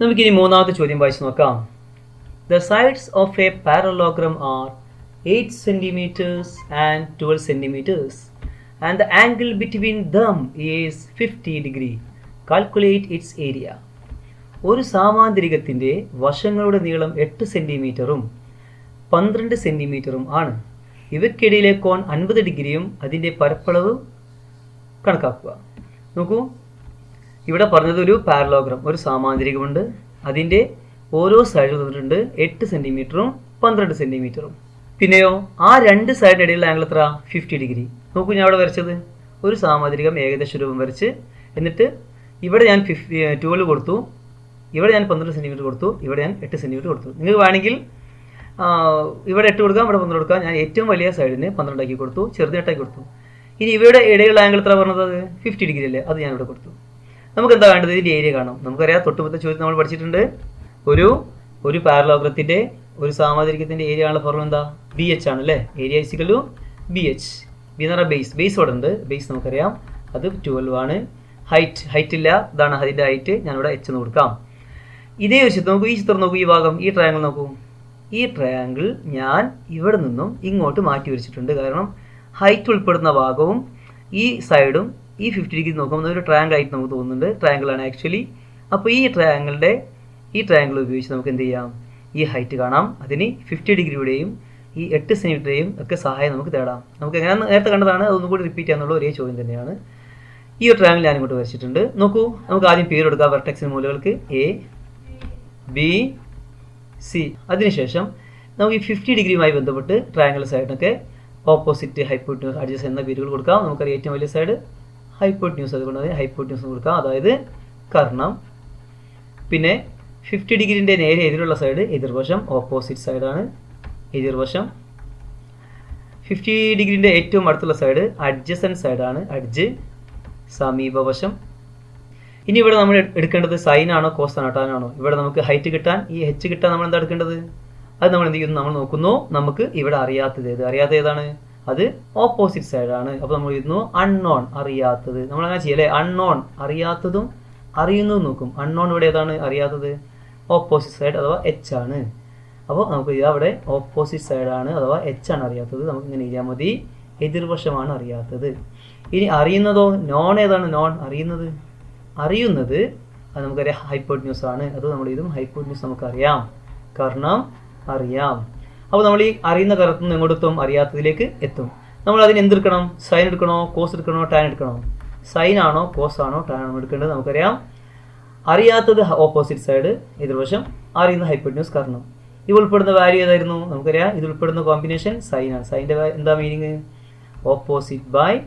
നമുക്കിനി മൂന്നാമത്തെ ചോദ്യം വായിച്ചു നോക്കാം. The sides of a parallelogram are eight centimetres and twelve centimetres and the angle between them is fifty degree calculate its area ഒരു സാമാന്തരികത്തിന്റെ വശങ്ങളുടെ നീളം എട്ട് സെന്റിമീറ്ററും പന്ത്രണ്ട് സെന്റിമീറ്ററും ആണ്. ഇവയ്ക്കിടയിലെ കോൺ അൻപത് ഡിഗ്രിയും അതിന്റെ പരപ്പളവ് കണക്കാക്കുക. നോക്കൂ. ഇവിടെ പറഞ്ഞത് ഒരു പാരലോഗ്രാം ഒരു സാമാന്തരികമുണ്ട്. അതിന്റെ ഓരോ സൈഡ് തന്നിട്ടുണ്ട് എട്ട് സെന്റിമീറ്ററും പന്ത്രണ്ട് സെന്റിമീറ്ററും പിന്നെയോ ആ രണ്ട് സൈഡിന്റെ ഇടയിലുള്ള ആംഗിൾ എത്ര? ഫിഫ്റ്റി ഡിഗ്രി നോക്കൂ ഞാൻ അവിടെ വരച്ചത്. ഒരു സാമാന്തരികം ഏകദേശ രൂപം വരച്ച് എന്നിട്ട് ഇവിടെ ഞാൻ ഫിഫ്റ്റി ട്വൽവ് കൊടുത്തു. ഇവിടെ ഞാൻ പന്ത്രണ്ട് സെന്റിമീറ്റർ കൊടുത്തു. ഇവിടെ ഞാൻ എട്ട് സെന്റിമീറ്റർ കൊടുത്തു. നിങ്ങൾക്ക് വേണമെങ്കിൽ ഇവിടെ എട്ട് കൊടുക്കാം ഇവിടെ പന്ത്രണ്ട് കൊടുക്കാം. ഞാൻ ഏറ്റവും വലിയ സൈഡിന് പന്ത്രണ്ടാക്കി കൊടുത്തു ചെറുതായിട്ടാക്കി കൊടുത്തു. ഇനി ഇവയുടെ ഇടയിലുള്ള ആംഗിൾ എത്ര പറഞ്ഞത്? ഫിഫ്റ്റി ഡിഗ്രി അല്ലേ? അത് ഞാൻ ഇവിടെ കൊടുത്തു. നമുക്ക് എന്താ വേണ്ടത്? ഇതിന്റെ ഏരിയ കാണാം. നമുക്കറിയാം തൊട്ടുമുത്ത ചോദ്യം നമ്മൾ പഠിച്ചിട്ടുണ്ട്. ഒരു ഒരു പാരലോഗ്രത്തിന്റെ ഒരു സാമാതിരിക്കത്തിന്റെ ഏരിയ ആണ് ഫോർമുല എന്താ? ബി എച്ച് ആണ് അല്ലേ? Area is equal to B H B എന്ന് പറഞ്ഞാൽ ബേസ് ബേസ് ഇവിടെ ഉണ്ട്. ബേസ് നമുക്കറിയാം. അത് ട്വൽവ് ആണ്. ഹൈറ്റ് ഹൈറ്റ് ഇല്ല. ഇതാണ് അതിന്റെ ഹൈറ്റ് ഞാനിവിടെ എച്ച് എന്ന് കൊടുക്കാം. ഇതേ ഒരു ചിത്രം നോക്കൂ. ഈ ചിത്രം നോക്കൂ ഈ ഭാഗം. ഈ ട്രയാങ്കിൾ നോക്കൂ. ഈ ട്രയാങ്കിൾ ഞാൻ ഇവിടെ നിന്നും ഇങ്ങോട്ട് മാറ്റി വരച്ചിട്ടുണ്ട്. കാരണം ഹൈറ്റ് ഉൾപ്പെടുന്ന ഭാഗവും ഈ സൈഡും ഈ ഫിഫ്റ്റി ഡിഗ്രി നോക്കുമ്പോൾ ഒരു ട്രയാങ്കിൾ ആയിട്ട് നമുക്ക് തോന്നുന്നുണ്ട്. ട്രയാങ്കിൾ ആണ് ആക്ച്വലി അപ്പോൾ ഈ ട്രയാങ്കിളിന്റെ ഈ ട്രയാങ്കിൾ ഉപയോഗിച്ച് നമുക്ക് എന്ത് ചെയ്യാം? ഈ ഹൈറ്റ് കാണാം. അതിന് ഫിഫ്റ്റി ഡിഗ്രിയുടെയും ഈ എട്ട് സെന്റിമീറ്ററേയും ഒക്കെ സഹായം നമുക്ക് തേടാം. നമുക്ക് എങ്ങനെ നേരത്തെ കണ്ടതാണ് അതൊന്നും കൂടി റിപ്പീറ്റ് ചെയ്യാന്നുള്ള ഒരേ ചോദ്യം തന്നെയാണ്. ഈ ഒരു ട്രയാങ്കിൾ ഞാൻ ഇങ്ങോട്ട് വരച്ചിട്ടുണ്ട്. നോക്കൂ നമുക്ക് ആദ്യം പേര് കൊടുക്കാം വെർട്ടെക്സിന് മൂലകൾക്ക്. എ ബി സി അതിനുശേഷം നമുക്ക് ഈ ഫിഫ്റ്റി ഡിഗ്രിയുമായി ബന്ധപ്പെട്ട് ട്രയാങ്കിൾ സൈഡിനൊക്കെ ഓപ്പോസിറ്റ് ഹൈപ്പോട്ട്ന്യൂസ് അഡ്ജസ്റ്റ് എന്ന പേരുകൾ കൊടുക്കാം. നമുക്കറിയാം ഏറ്റവും വലിയ സൈഡ് ഹൈപ്പോട്ട്ന്യൂസ് അതുകൊണ്ട് അതിന് ഹൈപ്പോട്ട്ന്യൂസ് കൊടുക്കാം. അതായത് കർണം. പിന്നെ ഫിഫ്റ്റി ഡിഗ്രീന്റെ നേരെ എതിരുള്ള സൈഡ് എതിർവശം ഓപ്പോസിറ്റ് സൈഡാണ് എതിർവശം. ഫിഫ്റ്റി ഡിഗ്രീന്റെ ഏറ്റവും അടുത്തുള്ള സൈഡ് അഡ്ജസൻ സൈഡാണ് അഡ്ജ് സമീപവശം. ഇനി ഇവിടെ നമ്മൾ എടുക്കേണ്ടത് സൈനാണോ കോസ് ആണോ ഇവിടെ നമുക്ക് ഹൈറ്റ് കിട്ടാൻ ഈ എച്ച് കിട്ടാൻ നമ്മൾ എന്താ എടുക്കേണ്ടത്? അത് നമ്മൾ എന്ത് ചെയ്യുന്നു? നമ്മൾ നോക്കുന്നു. നമുക്ക് ഇവിടെ അറിയാത്തത് ഏത്? അറിയാത്ത ഏതാണ്? അത് ഓപ്പോസിറ്റ് സൈഡാണ് അപ്പോൾ നമ്മൾ ഇരുന്നു അൺനോൺ അറിയാത്തത്. നമ്മൾ അങ്ങനെ ചെയ്യല്ലേ? അൺനോൺ അറിയാത്തതും അറിയുന്നതും നോക്കും. അൺനോൺ ഇവിടെ ഏതാണ്? അറിയാത്തത്. ഓപ്പോസിറ്റ് സൈഡ് അഥവാ എച്ച് ആണ്. അപ്പോൾ നമുക്ക് ഇത് അവിടെ ഓപ്പോസിറ്റ് സൈഡാണ് അഥവാ എച്ച് ആണ് അറിയാത്തത്. നമുക്ക് ഇങ്ങനെ എഴുതിയാൽ മതി. എതിർവശമാണ് അറിയാത്തത്. ഇനി അറിയുന്നതോ നോൺ ഏതാണ്? നോൺ അറിയുന്നത്. അറിയുന്നത് അത് നമുക്കറിയാം ഹൈപ്പോട്ട് ന്യൂസ് ആണ്. അത് നമ്മൾ ഇതും ഹൈപ്പോട്ട് ന്യൂസ് നമുക്കറിയാം. കാരണം അറിയാം. അപ്പോൾ നമ്മൾ ഈ അറിയുന്ന കറത്തുനിന്ന് നിന്ന് എങ്ങോട്ടെത്തും അറിയാത്തതിലേക്ക് എത്തും. നമ്മൾ അതിന് എന്തെടുക്കണം? സൈൻ എടുക്കണോ? കോസ് എടുക്കണോ? ടാൻ എടുക്കണോ? സൈൻ ആണോ? കോസ് ആണോ? ടാൻ ആണോ? എടുക്കേണ്ടത് നമുക്കറിയാം. അറിയാത്തത് ഓപ്പോസിറ്റ് സൈഡ് എതിർവശം അറിയുന്ന ഹൈപ്പോട്ട് ന്യൂസ് കാരണം. ഇത് ഉൾപ്പെടുന്ന വാല്യൂ ഏതായിരുന്നു? നമുക്കറിയാം. ഇത് ഉൾപ്പെടുന്ന കോമ്പിനേഷൻ സൈൻ ആണ്. സൈന്റെ എന്താ മീനിങ് ഓപ്പോസിറ്റ് ബൈ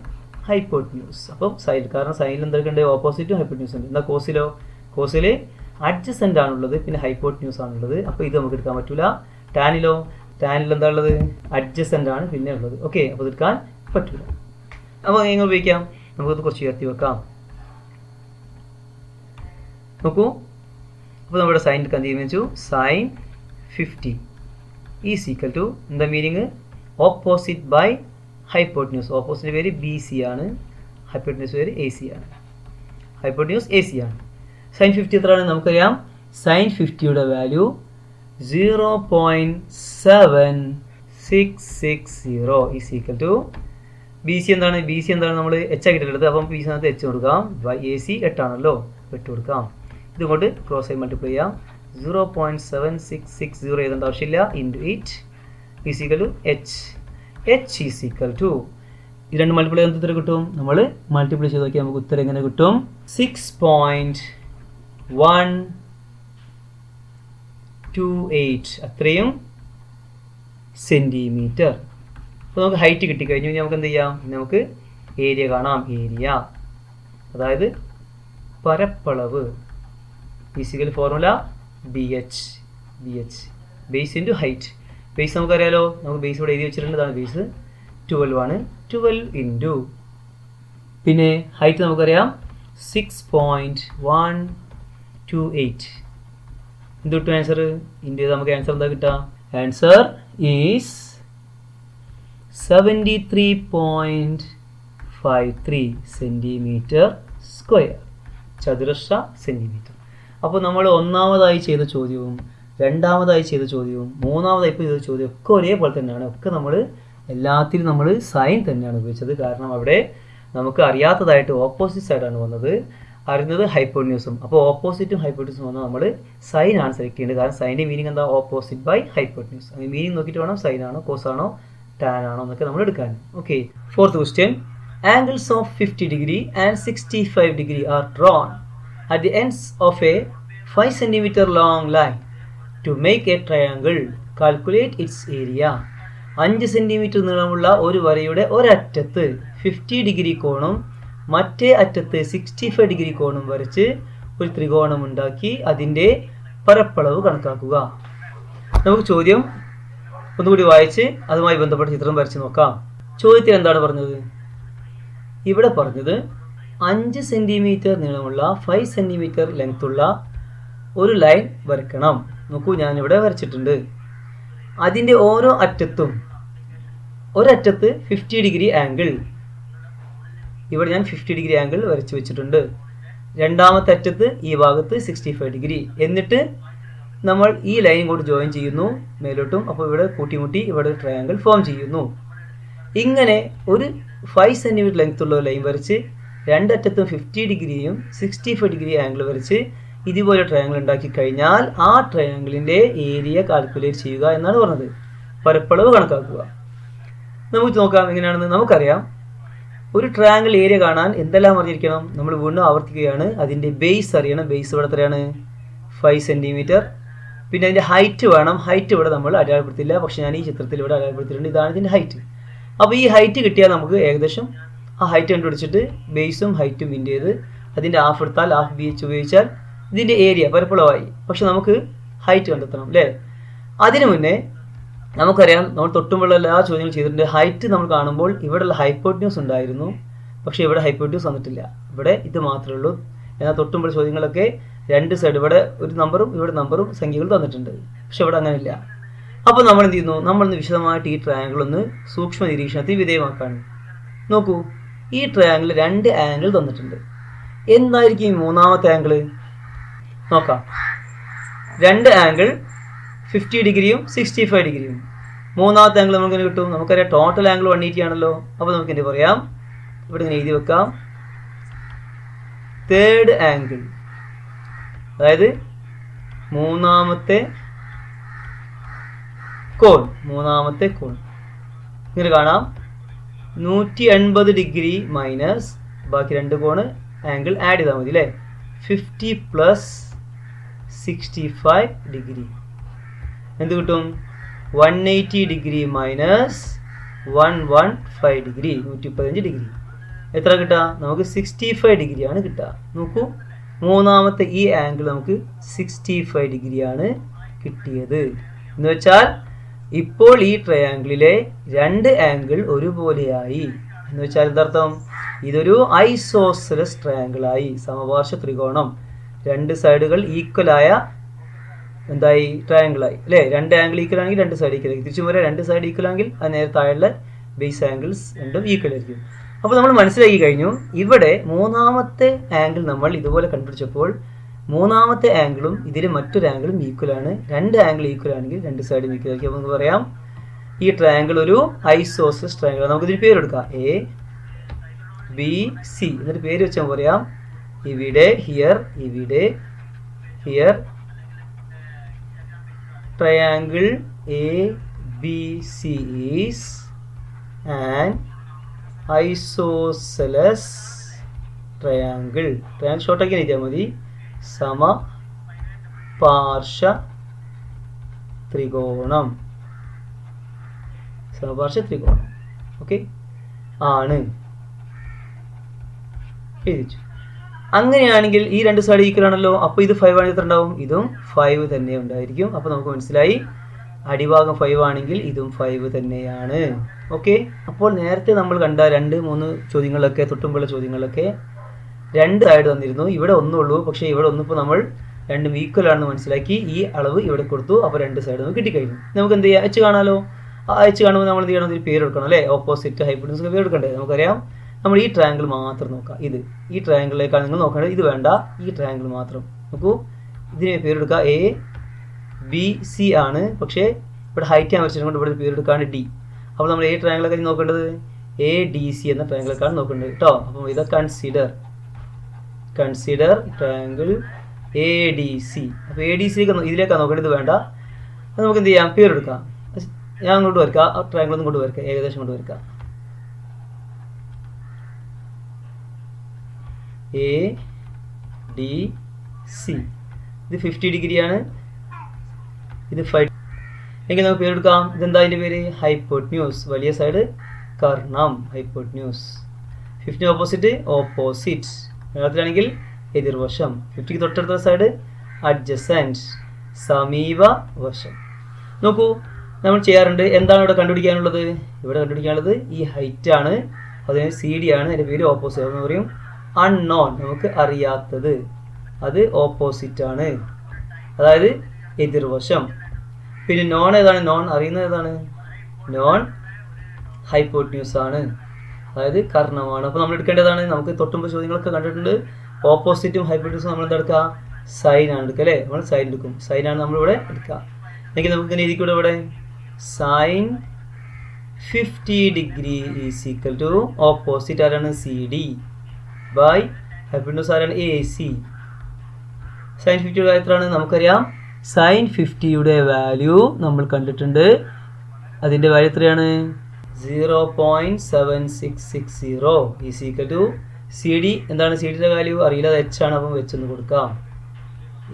ഹൈപ്പോട്ട്ന്യൂസ് അപ്പം സൈൻ കാരണം സൈനിൽ എന്തൊക്കെയുണ്ട് ഓപ്പോസിറ്റും ഹൈപ്പോട്ട്ന്യൂസ് ഉണ്ട്. എന്താ കോസിലോ കോസിൽ അഡ്ജസ്റ്റന്റ് ആണുള്ളത്. പിന്നെ ഹൈപ്പോട്ട്ന്യൂസ് ആണുള്ളത്. അപ്പോൾ ഇത് നമുക്ക് എടുക്കാൻ പറ്റില്ല ടാനിലോ ടാനിൽ എന്താ ഉള്ളത്? അഡ്ജസ്റ്റന്റ് ആണ് പിന്നെ ഉള്ളത്. ഓക്കെ അപ്പോൾ തീർക്കാൻ പറ്റില്ല അപ്പോൾ എങ്ങനെ ഉപയോഗിക്കാം? നമുക്കത് കുറച്ച് ഉയർത്തി വെക്കാം. നോക്കൂ. അപ്പോൾ നമ്മുടെ സൈൻ എടുക്കാൻ തീരുമാനിച്ചു sine fifty is equal to എന്താ meaning opposite by hypotenuse opposite പേര് ബി സി ആണ്. ഹൈപ്പോട്ട്ന്യൂസ് പേര് എ സി ആണ്. ഹൈപ്പോട്ട്ന്യൂസ് എ സി ആണ്. സൈൻ ഫിഫ്റ്റി എത്രയാണ്? നമുക്കറിയാം. Sine ഫിഫ്റ്റിയുടെ value zero point seven six six zero is equal to B C എന്താണ്? B C എന്താണ് നമ്മൾ എച്ച് ആക്കിയിട്ട് എടുത്തത് അപ്പം ബി സിനകത്ത് എച്ച് കൊടുക്കാം. എ സി എട്ടാണല്ലോ എട്ട് കൊടുക്കാം. ഇതുകൊണ്ട് ക്രോസ് ആയി മൾട്ടിപ്ലൈ ചെയ്യാം. Zero point seven six six zero എഴുതേണ്ട ആവശ്യമില്ല. Into eight is equal to H H is equal to ഈ രണ്ട് മൾട്ടിപ്ലൈ എന്ത് ഉത്തരം കിട്ടും? നമ്മൾ മൾട്ടിപ്ലൈ ചെയ്ത് നോക്കിയാൽ നമുക്ക് ഉത്തരം എങ്ങനെ കിട്ടും? സിക്സ് പോയിന്റ് വൺ അത്രയും സെന്റിമീറ്റർ അപ്പോൾ നമുക്ക് ഹൈറ്റ് കിട്ടിക്കഴിഞ്ഞു നമുക്ക് എന്ത് ചെയ്യാം? നമുക്ക് ഏരിയ കാണാം. ഏരിയ അതായത് പരപ്പളവ്. Physical formula B H B H base into height base നമുക്കറിയാലോ? നമുക്ക് ബേസ് ഇവിടെ എഴുതി വെച്ചിട്ടുണ്ട്. ഇതാണ് ബേസ് ട്വൽവ് ആണ്. ട്വൽവ് ഇന്റു പിന്നെ ഹൈറ്റ് നമുക്കറിയാം. Six point one two eight എന്ത് കിട്ടും ആൻസർ ഇന്ത്യ നമുക്ക് ആൻസർ എന്താ കിട്ടുക? Answer is seventy three point five three centimetre square ചതുരശ്ര സെന്റിമീറ്റർ അപ്പോൾ നമ്മൾ ഒന്നാമതായി ചെയ്ത ചോദ്യവും രണ്ടാമതായി ചെയ്ത ചോദ്യവും മൂന്നാമതായി ഇപ്പോൾ ചെയ്ത ചോദ്യവും ഒക്കെ ഒരേപോലെ തന്നെയാണ്. ഒക്കെ നമ്മൾ എല്ലാത്തിനും നമ്മൾ സൈൻ തന്നെയാണ് ഉപയോഗിച്ചത്. കാരണം അവിടെ നമുക്ക് അറിയാത്തതായിട്ട് ഓപ്പോസിറ്റ് സൈഡാണ് വന്നത്. അറിയുന്നത് ഹൈപ്പോന്യൂസും അപ്പോൾ ഓപ്പോസിറ്റും ഹൈപ്പോട്യൂസും വന്നാൽ നമ്മൾ സൈൻ ആണ് സെലക്ട് ചെയ്യേണ്ടത് കാരണം സൈന്റെ മീനിങ് എന്താ? ഓപ്പോസിറ്റ് ബൈ ഹൈപ്പോട്യൂസ് അതിന് മീനിങ് നോക്കിയിട്ട് വേണം സൈൻ ആണോ കോസ് ആണോ ടാൻ ആണോ എന്നൊക്കെ നമ്മൾ എടുക്കാൻ. Okay fourth question angles of fifty degree and sixty five degree are drawn at the ends of a five centimetre long line to make a triangle calculate its area അഞ്ച് centimetre നീളമുള്ള ഒരു വരയുടെ ഒരറ്റത്ത് fifty degree കോണും മറ്റേ അറ്റത്ത് sixty five degree കോണും വരച്ച് ഒരു ത്രികോണം ഉണ്ടാക്കി അതിന്റെ പരപ്പളവ് കണക്കാക്കുക. നമുക്ക് ചോദ്യം ഒന്നുകൂടി വായിച്ച് അതുമായി ബന്ധപ്പെട്ട ചിത്രം വരച്ച് നോക്കാം. ചോദ്യത്തിൽ എന്താണ് പറഞ്ഞത്? ഇവിടെ പറഞ്ഞത് അഞ്ച് സെന്റിമീറ്റർ നീളമുള്ള ഫൈവ് സെന്റിമീറ്റർ ലെങ്ത്തുള്ള ഒരു ലൈൻ വരയ്ക്കണം. നോക്കൂ ഞാനിവിടെ വരച്ചിട്ടുണ്ട്. അതിന്റെ ഓരോ അറ്റത്തും ഒരറ്റത്ത് ഫിഫ്റ്റി ഡിഗ്രി ആംഗിൾ ഇവിടെ ഞാൻ ഫിഫ്റ്റി ഡിഗ്രി ആംഗിൾ വരച്ചു വെച്ചിട്ടുണ്ട്. രണ്ടാമത്തെ അറ്റത്ത് ഈ ഭാഗത്ത് സിക്സ്റ്റി ഫൈവ് ഡിഗ്രി എന്നിട്ട് നമ്മൾ ഈ ലൈൻ കൂടി ജോയിൻ ചെയ്യുന്നു മേലോട്ടും. അപ്പോൾ ഇവിടെ കൂട്ടിമുട്ടി ഇവിടെ ട്രയാങ്കിൾ ഫോം ചെയ്യുന്നു. ഇങ്ങനെ ഒരു ഫൈവ് സെന്റിമീറ്റർ ലെങ്ത് ഉള്ള ലൈൻ വരച്ച് രണ്ടറ്റത്തും ഫിഫ്റ്റി ഡിഗ്രിയും സിക്സ്റ്റി ഫൈവ് ഡിഗ്രി ആംഗിൾ വരച്ച് ഇതുപോലെ ട്രയാങ്കിൾ ഉണ്ടാക്കി കഴിഞ്ഞാൽ ആ ട്രയാങ്കിളിന്റെ ഏരിയ കാൽക്കുലേറ്റ് ചെയ്യുക എന്നാണ് പറഞ്ഞത്. പരപ്പളവ് കണക്കാക്കുക. നമുക്ക് നോക്കാം എങ്ങനെയാണെന്ന് നമുക്കറിയാം. ഒരു ട്രയാങ്കിൾ ഏരിയ കാണാൻ എന്തെല്ലാം അറിഞ്ഞിരിക്കണം നമ്മൾ വീണ്ടും ആവർത്തിക്കുകയാണ്. അതിന്റെ ബേസ് അറിയണം. ബേസ് ഇവിടെ എത്രയാണ്? ഫൈവ് സെന്റിമീറ്റർ പിന്നെ അതിന്റെ ഹൈറ്റ് വേണം. ഹൈറ്റ് ഇവിടെ നമ്മൾ അടയാളപ്പെടുത്തില്ല. പക്ഷേ ഞാൻ ഈ ചിത്രത്തിൽ ഇവിടെ അടയാളപ്പെടുത്തിയിട്ടുണ്ട്. ഇതാണ് ഇതിന്റെ ഹൈറ്റ് അപ്പോൾ ഈ ഹൈറ്റ് കിട്ടിയാൽ നമുക്ക് ഏകദേശം ആ ഹൈറ്റ് കണ്ടുപിടിച്ചിട്ട് ബേസും ഹൈറ്റും വിൻ ചെയ്ത് അതിന്റെ ഹാഫ് എടുത്താൽ ഹാഫ് ബി എച്ച് ഉപയോഗിച്ചാൽ ഇതിന്റെ ഏരിയ പരപ്പളവായി. പക്ഷെ നമുക്ക് ഹൈറ്റ് കണ്ടെത്തണം അല്ലേ? അതിനു മുന്നേ നമുക്കറിയാം നമ്മൾ തൊട്ടുമുള്ള എല്ലാ ചോദ്യങ്ങളും ചെയ്തിട്ടുണ്ട്. ഹൈറ്റ് നമ്മൾ കാണുമ്പോൾ ഇവിടെയുള്ള ഹൈപ്പോട്ട്ന്യൂസ് ഉണ്ടായിരുന്നു. പക്ഷേ ഇവിടെ ഹൈപ്പോട്ട്ന്യൂസ് വന്നിട്ടില്ല. ഇവിടെ ഇത് മാത്രമേ ഉള്ളൂ. എന്നാൽ തൊട്ടുമ്പോൾ ചോദ്യങ്ങളൊക്കെ രണ്ട് സൈഡ് ഇവിടെ ഒരു നമ്പറും ഇവിടെ നമ്പറും സംഖ്യകൾ തന്നിട്ടുണ്ട്. പക്ഷെ ഇവിടെ അങ്ങനെ ഇല്ല അപ്പോൾ നമ്മൾ എന്ത് ചെയ്യുന്നു? നമ്മളൊന്ന് വിശദമായിട്ട് ഈ ട്രയാങ്കിൾ ഒന്ന് സൂക്ഷ്മ നിരീക്ഷണത്തിൽ വിധേയമാക്കാണ്. നോക്കൂ ഈ ട്രയാങ്കിൾ രണ്ട് ആംഗിൾ തന്നിട്ടുണ്ട്. എന്തായിരിക്കും ഈ മൂന്നാമത്തെ ആംഗിൾ നോക്കാം. രണ്ട് ആംഗിൾ ഫിഫ്റ്റി ഡിഗ്രിയും സിക്സ്റ്റി ഫൈവ് ഡിഗ്രിയും. മൂന്നാമത്തെ ആംഗിൾ നമുക്ക് കിട്ടും. നമുക്കറിയാം ടോട്ടൽ ആംഗിൾ വൺ എയ്റ്റി ആണല്ലോ. അപ്പോൾ നമുക്ക് എന്ത് പറയാം? ഇവിടെ ഇങ്ങനെ എഴുതി വെക്കാം. തേർഡ് ആംഗിൾ അതായത് മൂന്നാമത്തെ കോൺ. മൂന്നാമത്തെ കോൺ. ഇങ്ങനെ കാണാം. നൂറ്റി എൺപത് ഡിഗ്രി മൈനസ് ബാക്കി രണ്ട് കോണ് ആംഗിൾ ആഡ് ചെയ്താൽ മതി അല്ലേ fifty plus sixty five degree. എന്ത് കിട്ടും? One eighty degree minus one one five degree നൂറ്റി പതിനഞ്ച് ഡിഗ്രി എത്ര കിട്ടുക നമുക്ക് സിക്സ്റ്റി ഫൈവ് ഡിഗ്രിയാണ് കിട്ടുക നോക്കൂ. മൂന്നാമത്തെ ഈ ആംഗിൾ നമുക്ക് സിക്സ്റ്റി ഫൈവ് ഡിഗ്രിയാണ് കിട്ടിയത്. എന്ന് വെച്ചാൽ ഇപ്പോൾ ഈ ട്രയാംഗിളിലെ രണ്ട് ആംഗിൾ ഒരുപോലെയായി. എന്ന് വെച്ചാൽ എന്തർത്ഥം ഇതൊരു ഐസോസലസ് ട്രയാംഗിളായി സമപാർശ്വ ത്രികോണം. രണ്ട് സൈഡുകൾ ഈക്വലായ എന്തായി? ട്രയാങ്കിളായി അല്ലേ? രണ്ട് ആംഗിൾ ഈക്വൽ ആണെങ്കിൽ രണ്ട് സൈഡ് ഈക്വൽ ആയിരിക്കും. തിരിച്ചു വരെ. രണ്ട് സൈഡ് ഈക്വൽ ആണെങ്കിൽ അത് നേരെ ബേസ് ആംഗിൾസ് രണ്ടും ഈക്വൽ ആയിരിക്കും. അപ്പോൾ നമ്മൾ മനസ്സിലാക്കി കഴിഞ്ഞു. ഇവിടെ മൂന്നാമത്തെ ആംഗിൾ നമ്മൾ ഇതുപോലെ കണ്ടുപിടിച്ചപ്പോൾ മൂന്നാമത്തെ ആംഗിളും ഇതിലെ മറ്റൊരു ആംഗിളും ഈക്വൽ ആണ്. രണ്ട് ആംഗിൾ ഈക്വൽ ആണെങ്കിൽ രണ്ട് സൈഡും ഈക്വൽ ആയിരിക്കും. നമുക്ക് പറയാം. ഈ ട്രയാങ്കിൾ ഒരു ഐസോസസ് ട്രയാങ്കിൾ നമുക്ക് ഇതിന് പേര് കൊടുക്കാം എ ബി സി എന്നിട്ട് പേര് വെച്ചാൽ പറയാം. ഇവിടെ ഹിയർ ഇവിടെ here triangle ABC is an isosceles triangle. Triangle short ആക്കി എഴുതിയാൽ മതി. സമ പാർശ്വ ത്രികോണം. സമപാർശ്വ ത്രികോണം. ഓക്കെ ആണ്. എഴുതിച്ചു. അങ്ങനെയാണെങ്കിൽ ഈ രണ്ട് സൈഡ് ഈക്വൽ ആണല്ലോ. അപ്പോൾ ഇത് ഫൈവ് ആണെങ്കിൽ എത്ര ഉണ്ടാവും? ഇതും ഫൈവ് തന്നെ ഉണ്ടായിരിക്കും. അപ്പോൾ നമുക്ക് മനസ്സിലായി. അടിഭാഗം ഫൈവ് ആണെങ്കിൽ ഇതും ഫൈവ് തന്നെയാണ്. ഓക്കെ അപ്പോൾ നേരത്തെ നമ്മൾ കണ്ട രണ്ട് മൂന്ന് ചോദ്യങ്ങളിലൊക്കെ തൊട്ടുമ്പോഴുള്ള ചോദ്യങ്ങളിലൊക്കെ രണ്ട് സൈഡ് തന്നിരുന്നു. ഇവിടെ ഒന്നുള്ളൂ പക്ഷേ ഇവിടെ ഒന്നിപ്പോൾ നമ്മൾ രണ്ടും ഈക്വൽ ആണെന്ന് മനസ്സിലാക്കി ഈ അളവ് ഇവിടെ കൊടുത്തു. അപ്പോൾ രണ്ട് സൈഡ് നമുക്ക് കിട്ടിക്കഴിഞ്ഞു. നമുക്ക് എന്ത് ചെയ്യാം? എച്ച് കാണാലോ. ആ എച്ച് കാണുമ്പോൾ നമ്മൾ എന്ത് ചെയ്യണം? ഒരു പേര് കൊടുക്കണം അല്ലേ? ഓപ്പോസിറ്റ് ഹൈപ്പോട്ടൻസ് പേര് കൊടുക്കണ്ടേ? നമുക്കറിയാം. നമ്മൾ ഈ ട്രയാങ്കിൾ മാത്രം നോക്കാം ഇത്. ഈ ട്രയാങ്കിളിലേക്കാണ് നിങ്ങൾ നോക്കേണ്ടത്. ഇത് വേണ്ട. ഈ ട്രയാങ്കിൾ മാത്രം. നോക്കൂ. ഇതിന് പേരെടുക്കുക. എ ബി സി ആണ്. പക്ഷേ ഇവിടെ ഹൈറ്റ് ഞാൻ വെച്ചിട്ടുണ്ട് ഇവിടെ പേരെടുക്കാണ് ഡി അപ്പോൾ നമ്മൾ ഏ ട്രയാങ്കിളൊക്കെ നോക്കേണ്ടത്. എ ഡി സി എന്ന ട്രയാങ്കിളൊക്കെയാണ് നോക്കേണ്ടത്. കേട്ടോ അപ്പം ഇത് consider consider triangle A D C അപ്പോൾ എ ഡി സിയിലേക്ക് ഇതിലേക്കാണ് നോക്കേണ്ടത്. വേണ്ട. അത് നമുക്ക് എന്ത് ചെയ്യാം? പേരെടുക്കാം. ഞാൻ അങ്ങോട്ട് വരക്കാം ആ ട്രയാങ്കിൾ ഒന്നും കൊണ്ട് വരക്കാം ഏകദേശം കൊണ്ട് വരക്കാം എ ഡി സി ഇത് ഫിഫ്റ്റി ഡിഗ്രിയാണ്. ഇത് ഫൈവ് എങ്കിൽ നമുക്ക് പേരെടുക്കാം. ഇതെന്താ അതിന്റെ പേര്? ഹൈപ്പോട്ന്യൂസ് വലിയ സൈഡ് കർണം. ഹൈപ്പോട്ന്യൂസ് ഫിഫ്റ്റി ഓപ്പോസിറ്റ് ഓപ്പോസിറ്റ് മലയാളത്തിലാണെങ്കിൽ എതിർവശം. ഫിഫ്റ്റിക്ക് തൊട്ടടുത്ത സൈഡ് അഡ്ജസന്റ് സമീപ വശം. നോക്കൂ നമ്മൾ ചെയ്യാറുണ്ട്. എന്താണ് ഇവിടെ കണ്ടുപിടിക്കാനുള്ളത്? ഇവിടെ കണ്ടുപിടിക്കാനുള്ളത് ഈ ഹൈറ്റ് ആണ്. അതിന് സി ഡി ആണ്. അതിന്റെ പേര് ഓപ്പോസിറ്റ് എന്ന് പറയും. അൺനോൺ നമുക്ക് അറിയാത്തത്. അത് ഓപ്പോസിറ്റ് ആണ്. അതായത് എതിർവശം. പിന്നെ നോൺ ഏതാണ്? നോൺ അറിയുന്നത് ഏതാണ്? നോൺ ഹൈപ്പോട്ട്യൂസ് ആണ്. അതായത് കർണമാണ്. അപ്പോൾ നമ്മൾ എടുക്കേണ്ടതാണ് നമുക്ക് തൊട്ടുമ്പോൾ ചോദ്യങ്ങളൊക്കെ കണ്ടിട്ടുണ്ട്. ഓപ്പോസിറ്റും ഹൈപ്പോട്യൂസും നമ്മൾ എന്താ സൈൻ ആണ് എടുക്കുക അല്ലേ? നമ്മൾ സൈൻ എടുക്കും. സൈൻ ആണ് നമ്മളിവിടെ എടുക്കുക. എങ്കിൽ നമുക്ക് ഇങ്ങനെ ഇരിക്കൂടെ ഇവിടെ. Sine fifty degree is equal to opposite ആരാണ്? സി ഡി ബൈ ഹൈപ്പോട്ന്യൂസ് ആരാണ് എ സി സൈൻ ഫിഫ്റ്റിയുടെ എത്രയാണ്? നമുക്കറിയാം. സൈൻ ഫിഫ്റ്റിയുടെ വാല്യൂ നമ്മൾ കണ്ടിട്ടുണ്ട്. അതിന്റെ വാല്യൂ എത്രയാണ്? Zero point seven six six zero is equal to C D എന്താണ് സി ഡിയുടെ വാല്യൂ അറിയില്ല അത് എച്ച് ആണ്. അപ്പം വെച്ചൊന്ന് കൊടുക്കാം.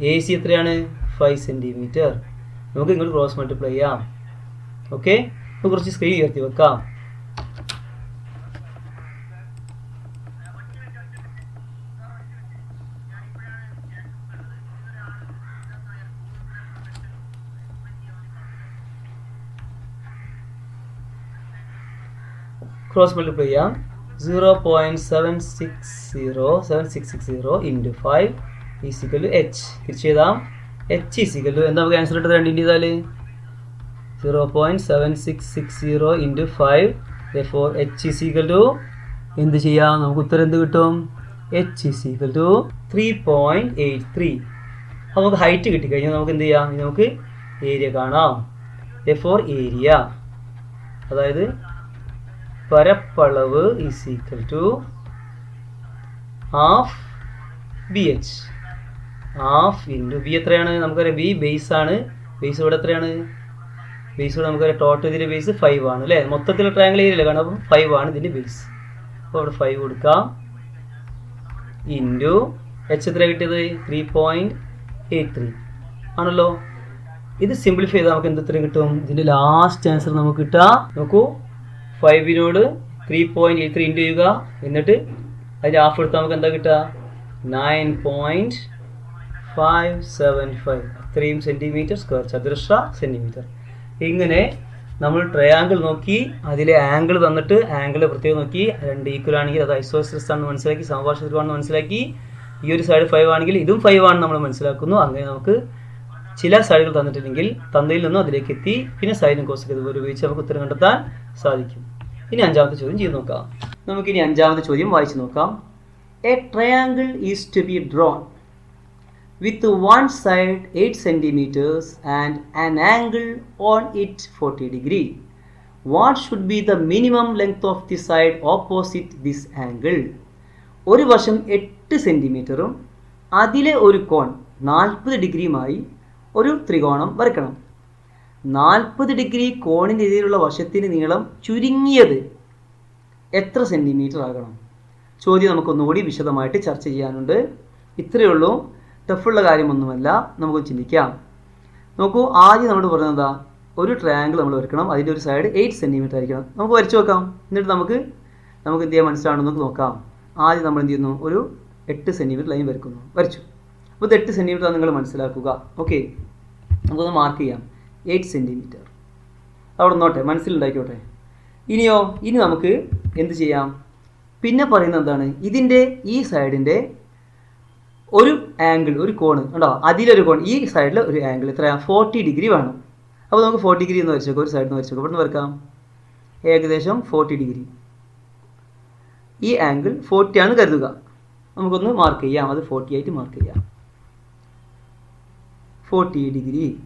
എ സി എത്രയാണ്? ഫൈവ് സെന്റിമീറ്റർ നമുക്ക് ഇങ്ങോട്ട് ക്രോസ് മൾട്ടിപ്ലൈ ചെയ്യാം. ഓക്കെ നമുക്ക് കുറച്ച് സ്ക്രീൻ ഉയർത്തി വെക്കാം. ക്രോസ് മൾട്ടിപ്ലൈ ചെയ്യാം. Zero point seven six zero seven six six zero into five is equal H തിരിച്ച് ചെയ്താം എച്ച് ഈസിക്കൽ എന്താ നമുക്ക് ആൻസർ ഇട്ടത് രണ്ടിന്റെ ചെയ്താൽ zero point seven six six zero into five four H is equal to എന്ത് ചെയ്യാം? നമുക്ക് ഉത്തരം എന്ത് കിട്ടും? H is equal to three point eight three അപ്പോൾ നമുക്ക് ഹൈറ്റ് കിട്ടിക്കഴിഞ്ഞാൽ നമുക്ക് എന്ത് ചെയ്യാം? നമുക്ക് ഏരിയ കാണാം. ഫോർ ഏരിയ അതായത് പരപ്പളവ് is equal to half B H half into B എത്രയാണ്? നമുക്കറിയാം ബി ബേസ് ആണ്. ബേസ് ഇവിടെ എത്രയാണ്? ബേസ് ഇവിടെ നമുക്കറിയാം ടോട്ടൽ ഇതിന്റെ ബേസ് ഫൈവ് ആണ് അല്ലേ? മൊത്തത്തിൽ ട്രയാങ്കിൾ ഏരിയല്ലേ കാരണം അപ്പം ഫൈവ് ആണ് ഇതിന്റെ ബേസ് അപ്പോൾ ഇവിടെ ഫൈവ് കൊടുക്കാം. ഇന്റു എച്ച് എത്ര കിട്ടിയത്? ത്രീ പോയിന്റ് എയ്റ്റ് ത്രീ ആണല്ലോ? ഇത് സിംപ്ലിഫൈ ചെയ്താൽ നമുക്ക് എന്ത് ഇത്രയും കിട്ടും? ഇതിന്റെ ലാസ്റ്റ് ആൻസർ നമുക്ക് കിട്ടുക നോക്കൂ. ഫൈവിനോട് three point eight three into ചെയ്യുക. എന്നിട്ട് അതിന്റെ ഹാഫ് എടുത്താൽ നമുക്ക് എന്താ കിട്ടുക? Nine point five seven five അത്രയും സെന്റിമീറ്റർ സ്ക്വയർ ചതുരശ്ര സെന്റിമീറ്റർ ഇങ്ങനെ നമ്മൾ ട്രയാങ്കിൾ നോക്കി അതിലെ ആംഗിൾ തന്നിട്ട് ആംഗിൾ പ്രത്യേകം നോക്കി. രണ്ട് ഈക്വൽ ആണെങ്കിൽ അത് ഐസോസിസ് ആണെന്ന് മനസ്സിലാക്കി സമഭാഷണത്തിലാണെന്ന് മനസ്സിലാക്കി. ഈ ഒരു സൈഡ് ഫൈവ് ആണെങ്കിൽ ഇതും ഫൈവ് ആണെന്ന് നമ്മൾ മനസ്സിലാക്കുന്നു. അങ്ങനെ നമുക്ക് ചില സൈഡുകൾ തന്നിട്ടില്ലെങ്കിൽ തന്തയിൽ നിന്നും അതിലേക്ക് എത്തി. പിന്നെ സൈനും കോസൊക്കെ ഇതുപോലെ ഉപയോഗിച്ച് നമുക്ക് ഉത്തരം കണ്ടെത്താൻ സാധിക്കും. ഇനി അഞ്ചാമത്തെ ചോദ്യം ചെയ്ത് നോക്കാം. നമുക്ക് ഇനി അഞ്ചാമത്തെ ചോദ്യം വായിച്ചു നോക്കാം. A triangle is to be drawn with one side eight centimetres and an angle on it forty degree what should be the minimum length of the side opposite this angle ഒരു വശം എട്ട് സെന്റിമീറ്ററും അതിലെ ഒരു കോൺ നാൽപ്പത് ഡിഗ്രിയുമായി ഒരു ത്രികോണം വരയ്ക്കണം. നാൽപ്പത് ഡിഗ്രി കോണിനെതിരെയുള്ള വശത്തിന് നീളം ചുരുങ്ങിയത് എത്ര സെന്റിമീറ്റർ ആകണം? ചോദ്യം നമുക്കൊന്നുകൂടി വിശദമായിട്ട് ചർച്ച ചെയ്യാനുണ്ട്. ഇത്രയേ ഉള്ളൂ. ടഫുള്ള കാര്യമൊന്നുമല്ല. നമുക്ക് ചിന്തിക്കാം. നോക്കൂ ആദ്യം നമ്മൾ പറഞ്ഞതാ ഒരു ട്രയാങ്കിൾ നമ്മൾ വരയ്ക്കണം. അതിന്റെ ഒരു സൈഡ് എയ്റ്റ് സെന്റിമീറ്റർ ആയിരിക്കണം. നമുക്ക് വരച്ചു നോക്കാം. എന്നിട്ട് നമുക്ക് നമുക്ക് എന്ത് ചെയ്യാൻ മനസ്സിലാണെന്ന് നോക്കാം. ആദ്യം നമ്മൾ എന്ത് ചെയ്യുന്നു? ഒരു എട്ട് സെന്റിമീറ്റർ ലൈൻ വരയ്ക്കുന്നു. വരച്ചു. അപ്പോൾ ഇത് എട്ട് സെന്റിമീറ്റർ നിങ്ങൾ മനസ്സിലാക്കുക. ഓക്കെ നമുക്കൊന്ന് മാർക്ക് ചെയ്യാം. എയ്റ്റ് സെന്റിമീറ്റർ അവിടെ നോട്ടെ മനസ്സിലുണ്ടായിക്കോട്ടെ. ഇനിയോ ഇനി നമുക്ക് എന്ത് ചെയ്യാം? പിന്നെ പറയുന്നത് എന്താണ്? ഇതിന്റെ ഈ സൈഡിന്റെ ഒരു ആംഗിൾ ഒരു കോണ് ഉണ്ടോ അതിലൊരു കോൺ ഈ സൈഡിൽ ഒരു ആംഗിൾ എത്രയാണ് ഫോർട്ടി ഡിഗ്രി വേണം. അപ്പോൾ നമുക്ക് ഫോർട്ടി ഡിഗ്രി എന്ന് വരച്ചേക്കാം ഒരു സൈഡിൽ നിന്ന് വരച്ചേക്കാം. ഇവിടെ നിന്ന് വരക്കാം. ഏകദേശം ഫോർട്ടി ഡിഗ്രി ഈ ആംഗിൾ ഫോർട്ടി ആണ് കരുതുക. നമുക്കൊന്ന് മാർക്ക് ചെയ്യാം. അത് ഫോർട്ടി ആയിട്ട് മാർക്ക് ചെയ്യാം. ഫോർട്ടി ഡിഗ്രി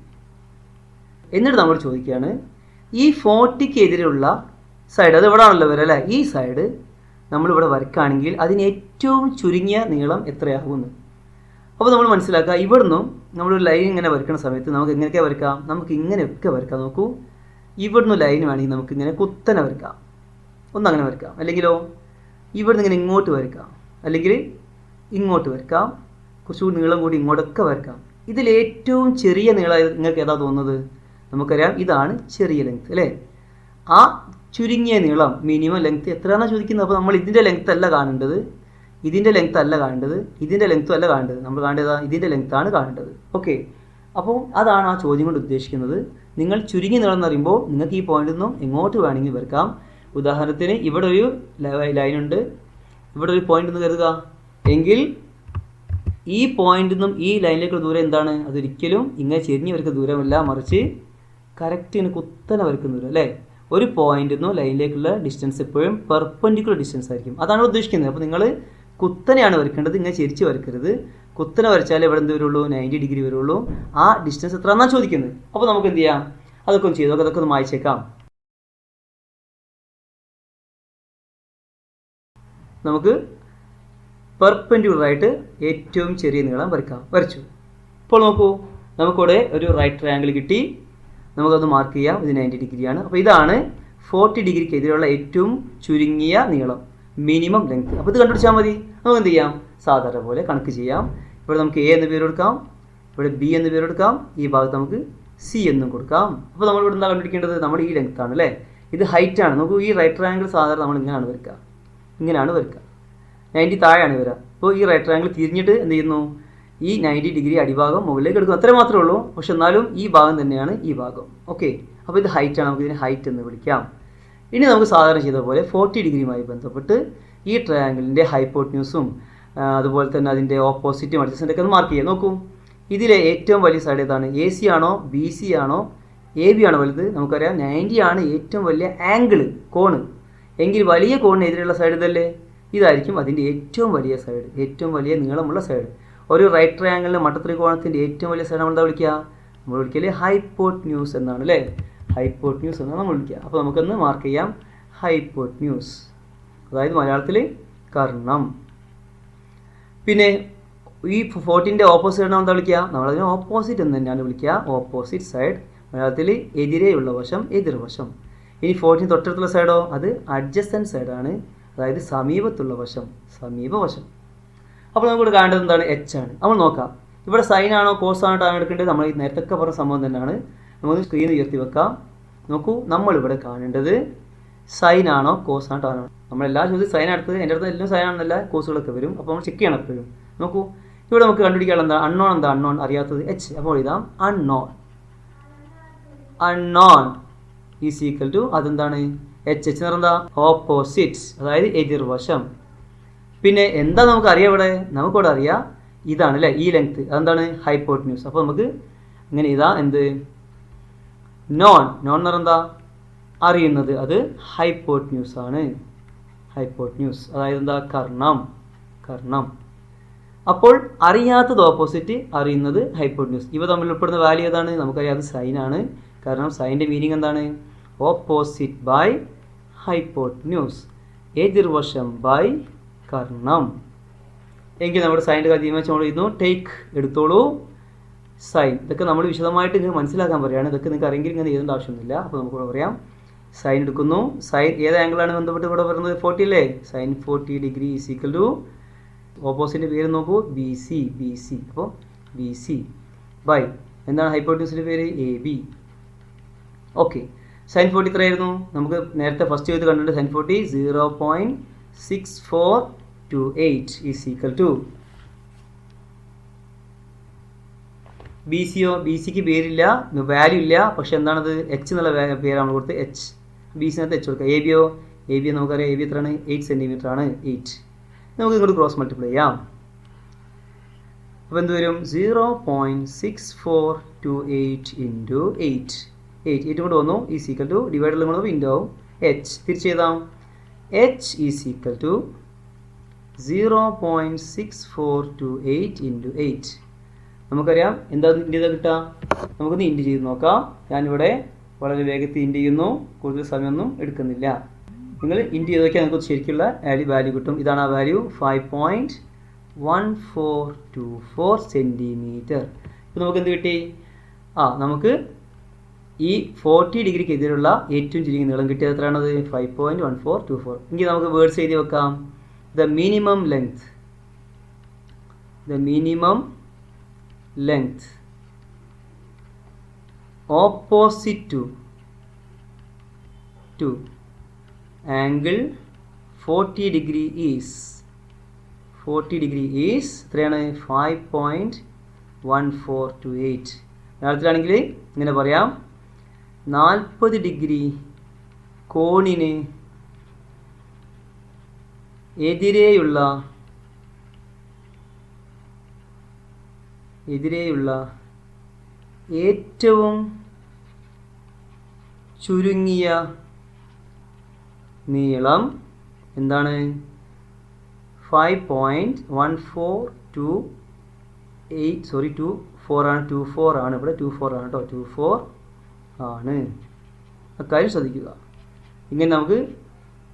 എന്നിട്ട് നമ്മൾ ചോദിക്കുകയാണ് ഈ ഫോർട്ടിക്ക് എതിരെയുള്ള സൈഡ് അത് ഇവിടെ ആണല്ലോ അല്ലേ? ഈ സൈഡ് നമ്മളിവിടെ വരക്കുകയാണെങ്കിൽ അതിന് ഏറ്റവും ചുരുങ്ങിയ നീളം എത്രയാകുമെന്ന് അപ്പോൾ നമ്മൾ മനസ്സിലാക്കുക ഇവിടുന്നും നമ്മളൊരു ലൈൻ ഇങ്ങനെ വരയ്ക്കുന്ന സമയത്ത് നമുക്ക് എങ്ങനെയൊക്കെ വരയ്ക്കാം? നമുക്ക് ഇങ്ങനെയൊക്കെ വരയ്ക്കാം. നോക്കൂ ഇവിടുന്ന് ലൈൻ വേണമെങ്കിൽ നമുക്ക് ഇങ്ങനെ കുത്തനെ വരയ്ക്കാം. ഒന്നങ്ങനെ വരയ്ക്കാം. അല്ലെങ്കിലോ ഇവിടുന്ന് ഇങ്ങനെ ഇങ്ങോട്ട് വരയ്ക്കാം. അല്ലെങ്കിൽ ഇങ്ങോട്ട് വരയ്ക്കാം. കുറച്ചുകൂടി നീളം കൂടി ഇങ്ങോട്ടൊക്കെ വരയ്ക്കാം. ഇതിൽ ഏറ്റവും ചെറിയ നീളം നിങ്ങൾക്ക് ഏതാ തോന്നുന്നത്? നമുക്കറിയാം ഇതാണ് ചെറിയ ലെങ്ത് അല്ലേ? ആ ചുരുങ്ങിയ നീളം മിനിമം ലെങ്ത് എത്രയാണെന്ന് ചോദിക്കുന്നത്? അപ്പോൾ നമ്മൾ ഇതിന്റെ ലെങ്ത് അല്ല കാണേണ്ടത്. ഇതിന്റെ ലെങ്ത് അല്ല കാണേണ്ടത്. ഇതിന്റെ ലെങ്ത്തും അല്ല കാണേണ്ടത്. നമ്മൾ കാണേണ്ടത് ഇതിന്റെ ലെങ്ത്താണ് കാണേണ്ടത്. ഓക്കെ അപ്പോൾ അതാണ് ആ ചോദ്യം കൊണ്ട് ഉദ്ദേശിക്കുന്നത്. നിങ്ങൾ ചുരുങ്ങിയ നീളം എന്ന് പറയുമ്പോൾ നിങ്ങൾക്ക് ഈ പോയിന്റിൽ നിന്നും എങ്ങോട്ട് വേണമെങ്കിൽ വരക്കാം. ഉദാഹരണത്തിന് ഇവിടെ ഒരു ലൈൻ ഉണ്ട്. ഇവിടെ ഒരു പോയിന്റ് എന്ന് കരുതുക. എങ്കിൽ ഈ പോയിന്റിൽ നിന്നും ഈ ലൈനിലേക്കുള്ള ദൂരം എന്താണ്? അതൊരിക്കലും ഇങ്ങനെ ചെരിഞ്ഞ് വരക്കുന്ന ദൂരമല്ല. മറിച്ച് കറക്റ്റ് ഇങ്ങനെ കുത്തനെ വരയ്ക്കുന്നില്ല അല്ലേ? ഒരു പോയിന്റിൽ നിന്നും ലൈനിലേക്കുള്ള ഡിസ്റ്റൻസ് എപ്പോഴും പെർപ്പൻഡിക്കുലർ ഡിസ്റ്റൻസ് ആയിരിക്കും. അതാണ് ഉദ്ദേശിക്കുന്നത്. അപ്പോൾ നിങ്ങൾ കുത്തനെയാണ് വരയ്ക്കേണ്ടത്. ഇങ്ങനെ ചിരിച്ച് വരയ്ക്കരുത്. കുത്തനെ വരച്ചാലേ ഇവിടെ എന്ത് വരുള്ളൂ? നയന്റി ഡിഗ്രി വരുള്ളൂ. ആ ഡിസ്റ്റൻസ് എത്ര എന്നാണ് ചോദിക്കുന്നത്. അപ്പോൾ നമുക്ക് എന്ത് ചെയ്യാം? അതൊക്കെ ഒന്ന് ചെയ്തു അതൊക്കെ ഒന്ന് മായ്ച്ചേക്കാം. നമുക്ക് പെർപെൻഡിക്കുലർ ആയിട്ട് ഏറ്റവും ചെറിയ നീളം വരയ്ക്കാം. വരച്ചു. ഇപ്പോൾ നോക്കൂ. നമുക്കിവിടെ ഒരു റൈറ്റ് ട്രയാങ്കിൾ കിട്ടി. നമുക്കത് മാർക്ക് ചെയ്യാം. ഇത് നയന്റി ഡിഗ്രിയാണ്. അപ്പോൾ ഇതാണ് ഫോർട്ടി ഡിഗ്രിക്ക് എതിരെയുള്ള ഏറ്റവും ചുരുങ്ങിയ നീളം. മിനിമം ലെങ്ത് അപ്പോൾ ഇത് കണ്ടുപിടിച്ചാൽ മതി. നമുക്ക് എന്ത് ചെയ്യാം? സാധാരണ പോലെ കണക്ക് ചെയ്യാം. ഇവിടെ നമുക്ക് എ എന്ന് പേര് കൊടുക്കാം ഇവിടെ ബി എന്ന് പേര് കൊടുക്കാം ഈ ഭാഗത്ത് നമുക്ക് സി എന്നും കൊടുക്കാം. അപ്പോൾ നമ്മൾ ഇവിടെ എന്താ കണ്ടുപിടിക്കേണ്ടത്? നമ്മുടെ ഈ ലെങ്ത് ആണ് അല്ലേ? ഇത് ഹൈറ്റ് ആണ്. നമുക്ക് ഈ റൈറ്റ് ട്രയാങ്കിൾ സാധാരണ നമ്മൾ ഇങ്ങനെയാണ് വരയ്ക്കുക. ഇങ്ങനെയാണ് വരയ്ക്കുക. നയന്റി താഴെയാണ് വരിക. അപ്പോൾ ഈ റൈറ്റ് ട്രയാങ്കിൾ തിരിഞ്ഞിട്ട് എന്ത് ചെയ്യുന്നു? ഈ നയന്റി ഡിഗ്രി അടിഭാഗം മുകളിലേക്ക് എടുക്കും. അത്ര മാത്രമേ ഉള്ളൂ. പക്ഷെ എന്നാലും ഈ ഭാഗം തന്നെയാണ് ഈ ഭാഗം. ഓക്കെ അപ്പോൾ ഇത് ഹൈറ്റ് ആണ്. നമുക്ക് ഇതിനെ ഹൈറ്റ് എന്ന് വിളിക്കാം. ഇനി നമുക്ക് സാധാരണ ചെയ്ത പോലെ ഫോർട്ടി ഡിഗ്രിയുമായി ബന്ധപ്പെട്ട് ഈ ട്രയാങ്കിളിന്റെ ഹൈപ്പോട്ട്ന്യൂസും അതുപോലെ തന്നെ അതിന്റെ ഓപ്പോസിറ്റും അഡ്ജസ്റ്റന്റൊക്കെ ഒന്ന് മാർക്ക് ചെയ്യാം. നോക്കൂ. ഇതിലെ ഏറ്റവും വലിയ സൈഡ് ഏതാണ്? എ സി ആണോ? ബി സി ആണോ? എ ബി ആണോ വലുത്? നമുക്കറിയാം. നയന്റി ആണ് ഏറ്റവും വലിയ ആംഗിൾ കോണ് എങ്കിൽ വലിയ കോണിന് എതിരെയുള്ള സൈഡ് ഇതല്ലേ? ഇതായിരിക്കും അതിന്റെ ഏറ്റവും വലിയ സൈഡ് ഏറ്റവും വലിയ നീളമുള്ള സൈഡ് ഒരു റൈറ്റ് ട്രയാങ്കിളിന്റെ മട്ടത്രികോണത്തിന്റെ ഏറ്റവും വലിയ സൈഡ് നമ്മൾ എന്താ വിളിക്കുക? നമ്മൾ വിളിക്കൽ ഹൈപ്പോട്ട് ന്യൂസ് എന്നാണ് അല്ലേ? ഹൈപ്പോട്ട് ന്യൂസ് എന്നാണ് നമ്മൾ വിളിക്കുക. അപ്പോൾ നമുക്കൊന്ന് മാർക്ക് ചെയ്യാം. ഹൈപ്പോട്ട് ന്യൂസ് അതായത് മലയാളത്തിൽ കർണം. പിന്നെ ഈ ഫോർട്ടിന്റെ ഓപ്പോസിറ്റ് എന്താ വിളിക്കുക? നമ്മളതിനെ ഓപ്പോസിറ്റ് എന്ന് തന്നെയാണ് വിളിക്കുക. ഓപ്പോസിറ്റ് സൈഡ് മലയാളത്തിൽ എതിരെയുള്ള വശം എതിർവശം. ഇനി ഫോർട്ടിന് തൊട്ടടുത്തുള്ള സൈഡോ അത് അഡ്ജസ്റ്റൻ സൈഡാണ് അതായത് സമീപത്തുള്ള വശം. സമീപവശം. അപ്പോൾ നമുക്ക് കാണേണ്ടത് എന്താണ്? എച്ച് ആണ്. നമ്മൾ നോക്കാം. ഇവിടെ സൈൻ ആണോ കോസ് ആണോ ടാൻ എടുക്കേണ്ടത്? നമ്മൾ നേരത്തെ പറഞ്ഞ സംഭവം തന്നെയാണ്. നമുക്ക് സ്ക്രീൻ ഉയർത്തി വെക്കാം. നോക്കൂ നമ്മൾ ഇവിടെ കാണേണ്ടത് സൈൻ ആണോ കോസ് ആണോ ആണോ. നമ്മളെല്ലാ ചോദ്യം സൈൻ എടുത്തത് എന്റെ അടുത്ത് എല്ലാം സൈൻ ആണെന്നല്ല കോസുകളൊക്കെ വരും. അപ്പോൾ നമ്മൾ ചെക്ക് ചെയ്യണം എപ്പോഴും. നോക്കൂ ഇവിടെ നമുക്ക് കണ്ടുപിടിക്കാൻ എന്താ? അൺനോൺ എന്താ? അൺനോൺ അറിയാത്തത് എച്ച് അപ്പോൾ ഇതാം unknown unknown is equal to അതെന്താണ്? എച്ച് എച്ച് എന്ന് പറഞ്ഞാൽ ഓപ്പോസിറ്റ്സ് അതായത് എതിർവശം. പിന്നെ എന്താ നമുക്ക് അറിയാം ഇവിടെ? നമുക്കിവിടെ അറിയാം ഇതാണ് അല്ലേ ഈ ലെങ്ത് അതെന്താണ്? ഹൈപ്പോട്ട് ന്യൂസ് അപ്പോൾ നമുക്ക് ഇങ്ങനെ ഇതാ എന്ത്? നോൺ നോൺ എന്ന് എന്താ? അറിയുന്നത്. അത് ഹൈപ്പോട്ട് ന്യൂസ് ആണ്. ഹൈപ്പോട്ട് ന്യൂസ് അതായത് എന്താ? കർണം. കർണം. അപ്പോൾ അറിയാത്തത് ഓപ്പോസിറ്റ് അറിയുന്നത് ഹൈപ്പോട്ട് ന്യൂസ് ഇവ തമ്മിൽ ഉൾപ്പെടുന്ന വാല്യൂ ഏതാണ്? നമുക്കറിയാം അത് സൈനാണ് കാരണം സൈന്റെ മീനിങ് എന്താണ്? ഓപ്പോസിറ്റ് ബൈ ഹൈപ്പോട്ട് ന്യൂസ് എതിർവശം ബൈ കർണം എങ്കിൽ നമ്മുടെ സൈന്റെ കാര്യം തീരുമാനിച്ച് നമ്മൾ ചെയ്യുന്നു. ടേക്ക് എടുത്തോളൂ. സൈൻ ഇതൊക്കെ നമ്മൾ വിശദമായിട്ട് നിങ്ങൾക്ക് മനസ്സിലാക്കാൻ പറയുകയാണ്. ഇതൊക്കെ നിങ്ങൾക്ക് അറിയെങ്കിൽ ഇങ്ങനെ എഴുതേണ്ട ആവശ്യമൊന്നുമില്ല. അപ്പോൾ നമുക്ക് ഇവിടെ പറയാം. സൈൻ എടുക്കുന്നു. സൈൻ ഏത് ആംഗിളാണ് ബന്ധപ്പെട്ട് ഇവിടെ പറയുന്നത് ഫോർട്ടി അല്ലേ? Sine forty degree is equal to opposite പേര് നോക്കൂ. ബി സി ബി സി അപ്പോൾ ബി സി ബൈ എന്താണ് ഹൈപ്പോട്ടിസിന്റെ പേര്? A B okay sine forty എത്രയായിരുന്നു? നമുക്ക് നേരത്തെ ഫസ്റ്റ് ചെയ്ത് കണ്ടിട്ട് sine forty zero point six four two eight is equal to B സിയോ ബി സിക്ക് പേരില്ല വാല്യൂ ഇല്ല. പക്ഷെ എന്താണത്? എച്ച് എന്നുള്ള പേരാണ് കൊടുത്ത് എച്ച് ബി സിനകത്ത് എച്ച് കൊടുക്കുക എ ബിയോ എ ബി നമുക്കറിയാം. എ ബി എത്രയാണ്? എയ്റ്റ് സെന്റിമീറ്റർ ആണ്. എയ്റ്റ് നമുക്ക് ഇങ്ങോട്ട് ക്രോസ് മൾട്ടിപ്ലൈ ചെയ്യാം. അപ്പോൾ എന്ത് വരും? Zero point six four two eight into eight eight eight കൊണ്ട് വന്നു. ഈ സീക്വൽ ടു ഡിവൈഡിൽ എച്ച് തിരിച്ച് ചെയ്താം H is point six four two eight into eight നമുക്കറിയാം എന്താ ഇന്റ് ചെയ്താൽ കിട്ടുക? നമുക്കൊന്ന് ഇൻഡ് ചെയ്ത് നോക്കാം. ഞാനിവിടെ വളരെ വേഗത്തിൽ ഇൻഡ് ചെയ്യുന്നു. കൂടുതൽ സമയമൊന്നും എടുക്കുന്നില്ല. നിങ്ങൾ ഇൻഡ് ചെയ്ത് നോക്കിയാൽ നമുക്ക് ശരിക്കുള്ള വാല്യൂ കിട്ടും. ഇതാണ് ആ value five point one four two four centimetre ഇപ്പോൾ നമുക്ക് എന്ത് കിട്ടി? ആ നമുക്ക് ഈ ഫോർട്ടി ഡിഗ്രിക്ക് എതിരുള്ള ഏറ്റവും ചുരുങ്ങിയ നീളം കിട്ടിയത് എത്രയാണത്? Five point one four two four എങ്കിൽ നമുക്ക് വേർഡ്സ് എഴുതി വെക്കാം. The minimum length the minimum length opposite to to angle forty degree is forty degree is എത്രയാണ്? Five point one four two eight മലയാളത്തിലാണെങ്കിൽ ഇങ്ങനെ പറയാം. നാൽപ്പത് ഡിഗ്രി കോണിന് എതിരെയുള്ള എതിരെയുള്ള ഏറ്റവും ചുരുങ്ങിയ നീളം എന്താണ്? Five point one four two eight sorry two four ആണ് ടു ഫോർ ആണ് ഇവിടെ ടു ഫോർ ആണ് കേട്ടോ ടു ഫോർ ആണ്. അക്കാര്യം ശ്രദ്ധിക്കുക. ഇങ്ങനെ നമുക്ക്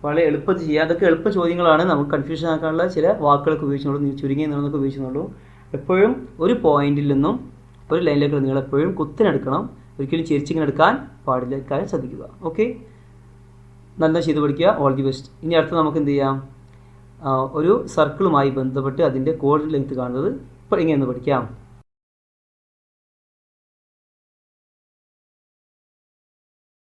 വളരെ എളുപ്പത്തിൽ ചെയ്യാം. അതൊക്കെ എളുപ്പ ചോദ്യങ്ങളാണ്. നമുക്ക് കൺഫ്യൂഷൻ ആക്കാനുള്ള ചില വാക്കുകളൊക്കെ ഉപയോഗിച്ചുള്ളൂ ചുരുങ്ങിയ നിറങ്ങളൊക്കെ ഉപയോഗിച്ചുള്ളൂ എപ്പോഴും ഒരു പോയിന്റിൽ നിന്നും ഒരു ലൈനിലേക്ക് നിങ്ങൾ എപ്പോഴും കുത്തിനെടുക്കണം ഒരിക്കലും ചിരിച്ചിങ്ങനെ എടുക്കാൻ പാടില്ല. കാര്യം ശ്രദ്ധിക്കുക. ഓക്കെ നല്ല ചെയ്ത് പഠിക്കുക. ഓൾ ദി ബെസ്റ്റ് ഇനി അടുത്ത് നമുക്ക് എന്ത് ചെയ്യാം? ഒരു സർക്കിളുമായി ബന്ധപ്പെട്ട് അതിന്റെ കോഡ് ലെങ്ത് കാണുന്നത് ഇങ്ങനെ ഒന്ന് പഠിക്കാം.